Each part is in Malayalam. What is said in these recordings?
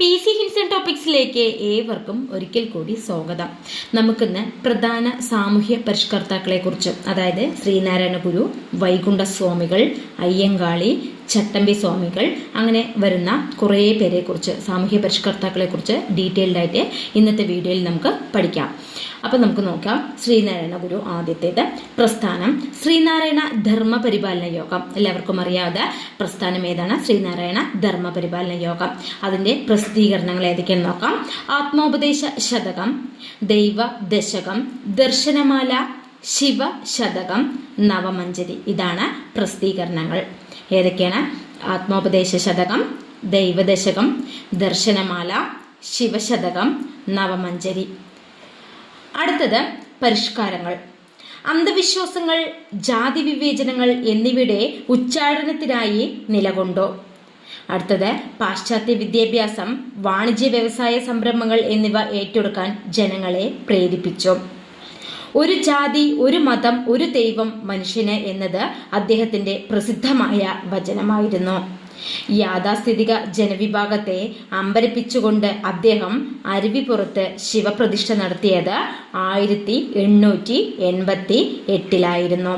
പി സി ഹിൻസൺ ടോപ്പിക്സിലേക്ക് ഏവർക്കും ഒരിക്കൽ കൂടി സ്വാഗതം. നമുക്കിന്ന് പ്രധാന സാമൂഹ്യ പരിഷ്കർത്താക്കളെ കുറിച്ച് അതായത് ശ്രീനാരായണ ഗുരു വൈകുണ്ഠ സ്വാമികൾ അയ്യങ്കാളി ചട്ടമ്പി സ്വാമികൾ അങ്ങനെ വരുന്ന കുറേ പേരെക്കുറിച്ച് സാമൂഹ്യ പരിഷ്കർത്താക്കളെക്കുറിച്ച് ഡീറ്റെയിൽഡായിട്ട് ഇന്നത്തെ വീഡിയോയിൽ നമുക്ക് പഠിക്കാം. അപ്പോൾ നമുക്ക് നോക്കാം. ശ്രീനാരായണ ഗുരു ആദ്യത്തേത് പ്രസ്ഥാനം. ശ്രീനാരായണ ധർമ്മ പരിപാലന യോഗം. എല്ലാവർക്കും അറിയാവുന്ന പ്രസ്ഥാനം ഏതാണ്? ശ്രീനാരായണ ധർമ്മ പരിപാലന യോഗം. അതിന്റെ പ്രസിദ്ധീകരണങ്ങൾ ഏതൊക്കെയെന്ന് നോക്കാം. ആത്മോപദേശ ശതകം ദൈവ ദശകം ദർശനമാല ശിവ ശതകം നവമഞ്ജരി. ഇതാണ് പ്രസിദ്ധീകരണങ്ങൾ. ഏതൊക്കെയാണ്? ആത്മോപദേശ ശതകം ദൈവദശകം ദർശനമാല ശിവശതകം നവമഞ്ജരി. അടുത്തത് പരിഷ്കാരങ്ങൾ. അന്ധവിശ്വാസങ്ങൾ ജാതി വിവേചനങ്ങൾ എന്നിവയുടെ ഉച്ചാരണത്തിനായി നിലകൊണ്ടോ? അടുത്തത് പാശ്ചാത്യ വിദ്യാഭ്യാസം വാണിജ്യ വ്യവസായ സംരംഭങ്ങൾ എന്നിവ ഏറ്റെടുക്കാൻ ജനങ്ങളെ പ്രേരിപ്പിച്ചു? ഒരു ജാതി ഒരു മതം ഒരു ദൈവം മനുഷ്യന് എന്നത് അദ്ദേഹത്തിന്റെ പ്രസിദ്ധമായ വചനമായിരുന്നു. യാഥാസ്ഥിതിക ജനവിഭാഗത്തെ അമ്പരപ്പിച്ചുകൊണ്ട് അദ്ദേഹം അരുവിപ്പുറത്ത് ശിവപ്രതിഷ്ഠ നടത്തിയത് ആയിരത്തി എണ്ണൂറ്റി എൺപത്തി എട്ടിലായിരുന്നു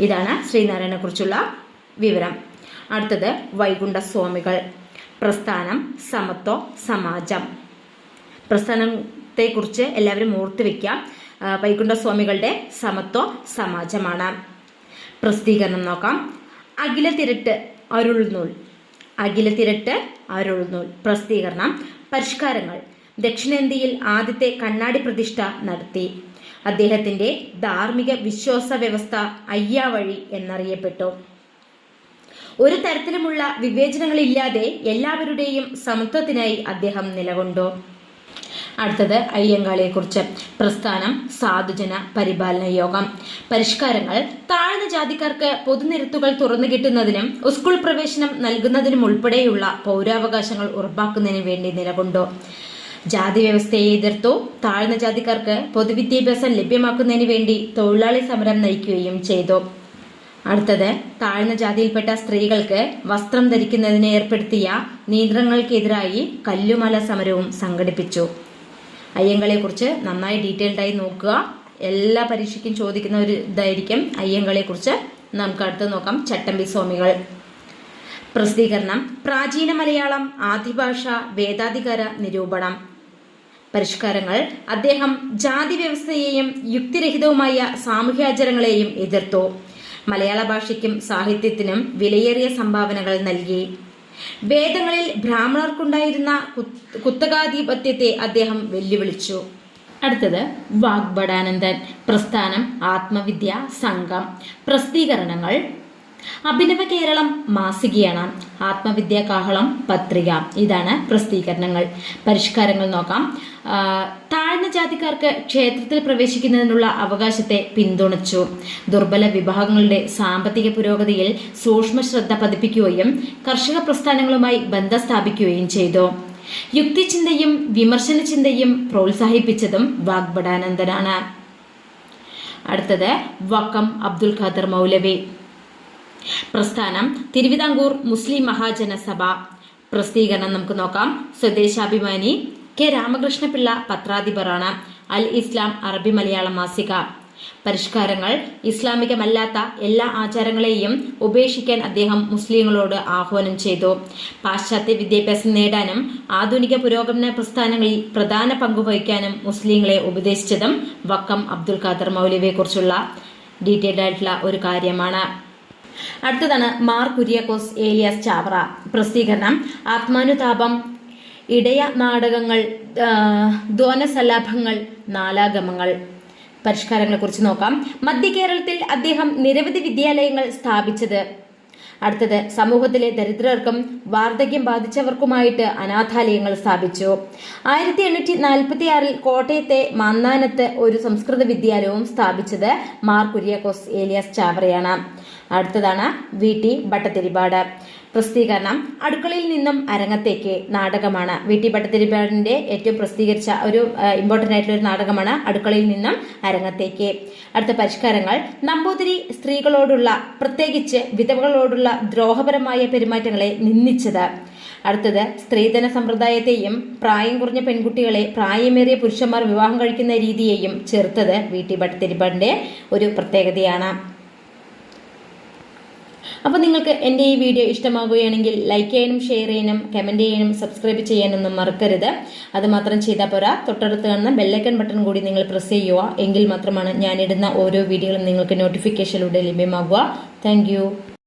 ഇതാണ് ശ്രീനാരായണനെ കുറിച്ചുള്ള വിവരം. അടുത്തത് വൈകുണ്ഠ സ്വാമികൾ പ്രസ്ഥാനം സമത്വ സമാജം. പ്രസ്ഥാനത്തെക്കുറിച്ച് എല്ലാവരും ഓർത്തു വെക്കാം ആ, വൈകുണ്ഠ സ്വാമികളുടെ സമത്വ സമാജമാണ്. പ്രസിദ്ധീകരണം നോക്കാം. അഖില തിരട്ട് അരുൾനൂൽ അഖില തിരട്ട് അരുൾനൂൽ പ്രസിദ്ധീകരണം. പരിഷ്കാരങ്ങൾ. ദക്ഷിണേന്ത്യയിൽ ആദ്യത്തെ കണ്ണാടി പ്രതിഷ്ഠ നടത്തി. അദ്ദേഹത്തിന്റെ ധാർമ്മിക വിശ്വാസ വ്യവസ്ഥ അയ്യാവഴി എന്നറിയപ്പെട്ടു. ഒരു തരത്തിലുമുള്ള വിവേചനങ്ങളില്ലാതെ എല്ലാവരുടെയും സമത്വത്തിനായി അദ്ദേഹം നിലകൊണ്ടു. അടുത്തത് അയ്യങ്കാളിയെ കുറിച്ച് പ്രസ്ഥാനം സാധുജന പരിപാലന യോഗം. പരിഷ്കാരങ്ങൾ താഴ്ന്ന ജാതിക്കാർക്ക് പൊതുനിരത്തുകൾ തുറന്നു കിട്ടുന്നതിനും സ്കൂൾ പ്രവേശനം നൽകുന്നതിനും ഉൾപ്പെടെയുള്ള പൗരാവകാശങ്ങൾ ഉറപ്പാക്കുന്നതിനു വേണ്ടി നിലകൊണ്ടു. ജാതി വ്യവസ്ഥയെ എതിർത്തു താഴ്ന്ന ജാതിക്കാർക്ക് പൊതുവിദ്യാഭ്യാസം ലഭ്യമാക്കുന്നതിന് വേണ്ടി തൊഴിലാളി സമരം നയിക്കുകയും ചെയ്തു. അടുത്തത് താഴ്ന്ന ജാതിയിൽപ്പെട്ട സ്ത്രീകൾക്ക് വസ്ത്രം ധരിക്കുന്നതിന് ഏർപ്പെടുത്തിയ നിയന്ത്രണങ്ങൾക്കെതിരായി കല്ലുമല സമരവും സംഘടിപ്പിച്ചു. അയ്യങ്കളെ കുറിച്ച് നന്നായി ഡീറ്റെയിൽഡായി നോക്കുക. എല്ലാ പരീക്ഷയ്ക്കും ചോദിക്കുന്ന ഒരു ഇതായിരിക്കും അയ്യങ്കളെ കുറിച്ച് നമുക്ക് അടുത്ത് നോക്കാം. ചട്ടമ്പി സ്വാമികൾ. പ്രസിദ്ധീകരണം. പ്രാചീന മലയാളം ആദിഭാഷ വേദാധികാര നിരൂപണം. പരിഷ്കാരങ്ങൾ. അദ്ദേഹം ജാതി വ്യവസ്ഥയെയും യുക്തിരഹിതവുമായ സാമൂഹ്യാചാരങ്ങളെയും എതിർത്തു. മലയാള ഭാഷയ്ക്കും സാഹിത്യത്തിനും വിലയേറിയ സംഭാവനകൾ നൽകി. വേദങ്ങളിൽ ബ്രാഹ്മണർക്കുണ്ടായിരുന്ന കുത്തകാധിപത്യത്തെ അദ്ദേഹം വെല്ലുവിളിച്ചു. അടുത്തത് വാഗ്ഭടാനന്ദൻ പ്രസ്ഥാനം ആത്മവിദ്യ സംഘം പ്രസിദ്ധീകരണങ്ങൾ അഭിനവ കേരളം മാസികയാണ്. ആത്മവിദ്യാ കാഹളം പത്രിക. ഇതാണ് പ്രസിദ്ധീകരണങ്ങൾ. പരിഷ്കാരങ്ങൾ നോക്കാം. താഴ്ന്ന ജാതിക്കാർക്ക് ക്ഷേത്രത്തിൽ പ്രവേശിക്കുന്നതിനുള്ള അവകാശത്തെ പിന്തുണച്ചു. ദുർബല വിഭാഗങ്ങളുടെ സാമ്പത്തിക പുരോഗതിയിൽ സൂക്ഷ്മ ശ്രദ്ധ പതിപ്പിക്കുകയും കർഷക പ്രസ്ഥാനങ്ങളുമായി ബന്ധം സ്ഥാപിക്കുകയും ചെയ്തു. യുക്തിചിന്തയും വിമർശന ചിന്തയും പ്രോത്സാഹിപ്പിച്ചതും വാഗ്ബടാനന്ദനാണ് അടുത്തത് വക്കം അബ്ദുൽ ഖാദർ മൗലവി. പ്രസ്ഥാനം തിരുവിതാംകൂർ മുസ്ലിം മഹാജനസഭ. പ്രസിദ്ധീകരണം നമുക്ക് നോക്കാം. സ്വദേശാഭിമാനി കെ രാമകൃഷ്ണപിള്ള പത്രാധിപറാണ് അൽ ഇസ്ലാം അറബി മലയാളം മാസിക. പരിഷ്കാരങ്ങൾ ഇസ്ലാമികമല്ലാത്ത എല്ലാ ആചാരങ്ങളെയും ഉപേക്ഷിക്കാൻ അദ്ദേഹം മുസ്ലിങ്ങളോട് ആഹ്വാനം ചെയ്തു. പാശ്ചാത്യ വിദ്യാഭ്യാസം നേടാനും ആധുനിക പുരോഗമന പ്രസ്ഥാനങ്ങളിൽ പ്രധാന പങ്കുവഹിക്കാനും മുസ്ലിങ്ങളെ ഉപദേശിച്ചതും വക്കം അബ്ദുൽ ഖാദർ മൗലവിയെ കുറിച്ചുള്ള ഡീറ്റെയിൽഡ് ആയിട്ടുള്ള ഒരു കാര്യമാണ്. അടുത്തതാണ് മാർ കുര്യാക്കോസ് ഏലിയാസ് ചാവറ. പ്രസിദ്ധീകരണം ആത്മാനുതാപം ഇടയ നാടകങ്ങൾ ധ്വനസലാഭങ്ങൾ നാലാഗമങ്ങൾ. പരിഷ്കാരങ്ങളെ കുറിച്ച് നോക്കാം. മധ്യ കേരളത്തിൽ അദ്ദേഹം നിരവധി വിദ്യാലയങ്ങൾ സ്ഥാപിച്ചത്. അടുത്തത് സമൂഹത്തിലെ ദരിദ്രർക്കും വാർദ്ധക്യം ബാധിച്ചവർക്കുമായിട്ട് അനാഥാലയങ്ങൾ സ്ഥാപിച്ചു. ആയിരത്തി എണ്ണൂറ്റി നാൽപ്പത്തി ആറിൽ കോട്ടയത്തെ മന്നാനത്ത് ഒരു സംസ്കൃത വിദ്യാലയവും സ്ഥാപിച്ചത് മാർ കുര്യാക്കോസ് ഏലിയാസ് ചാവറയാണ്. അടുത്തതാണ് വി ടി ഭട്ടത്തിരിപ്പാട് പ്രസിദ്ധീകരണം അടുക്കളയിൽ നിന്നും അരങ്ങത്തേക്ക് നാടകമാണ്. വി ടി ഭട്ടത്തിരിപ്പാടിന്റെ ഏറ്റവും പ്രസിദ്ധീകരിച്ച ഒരു ഇമ്പോർട്ടന്റ് ആയിട്ടുള്ള ഒരു നാടകമാണ് അടുക്കളയിൽ നിന്നും അരങ്ങത്തേക്ക്. അടുത്ത പരിഷ്കാരങ്ങൾ നമ്പൂതിരി സ്ത്രീകളോടുള്ള പ്രത്യേകിച്ച് വിധവകളോടുള്ള ദ്രോഹപരമായ പെരുമാറ്റങ്ങളെ നിന്ദിച്ചത്. അടുത്തത് സ്ത്രീധന സമ്പ്രദായത്തെയും പ്രായം കുറഞ്ഞ പെൺകുട്ടികളെ പ്രായമേറിയ പുരുഷന്മാർ വിവാഹം കഴിക്കുന്ന രീതിയെയും ചെറുത്തത് വി ടി ഭട്ടതിരിപ്പാടിന്റെ ഒരു പ്രത്യേകതയാണ്. അപ്പോൾ നിങ്ങൾക്ക് എന്റെ ഈ വീഡിയോ ഇഷ്ടമാകുകയാണെങ്കിൽ ലൈക്ക് ചെയ്യാനും ഷെയർ ചെയ്യാനും കമന്റ് ചെയ്യാനും സബ്സ്ക്രൈബ് ചെയ്യാനൊന്നും മറക്കരുത്. അതുമാത്രം ചെയ്താൽ പോരാ. തൊട്ടടുത്ത് കാണുന്ന ബെല്ലൈക്കൺ ബട്ടൺ കൂടി നിങ്ങൾ പ്രസ് ചെയ്യുക. എങ്കിൽ മാത്രമാണ് ഞാനിടുന്ന ഓരോ വീഡിയോകളും നിങ്ങൾക്ക് നോട്ടിഫിക്കേഷനിലൂടെ ലഭ്യമാകുക. താങ്ക്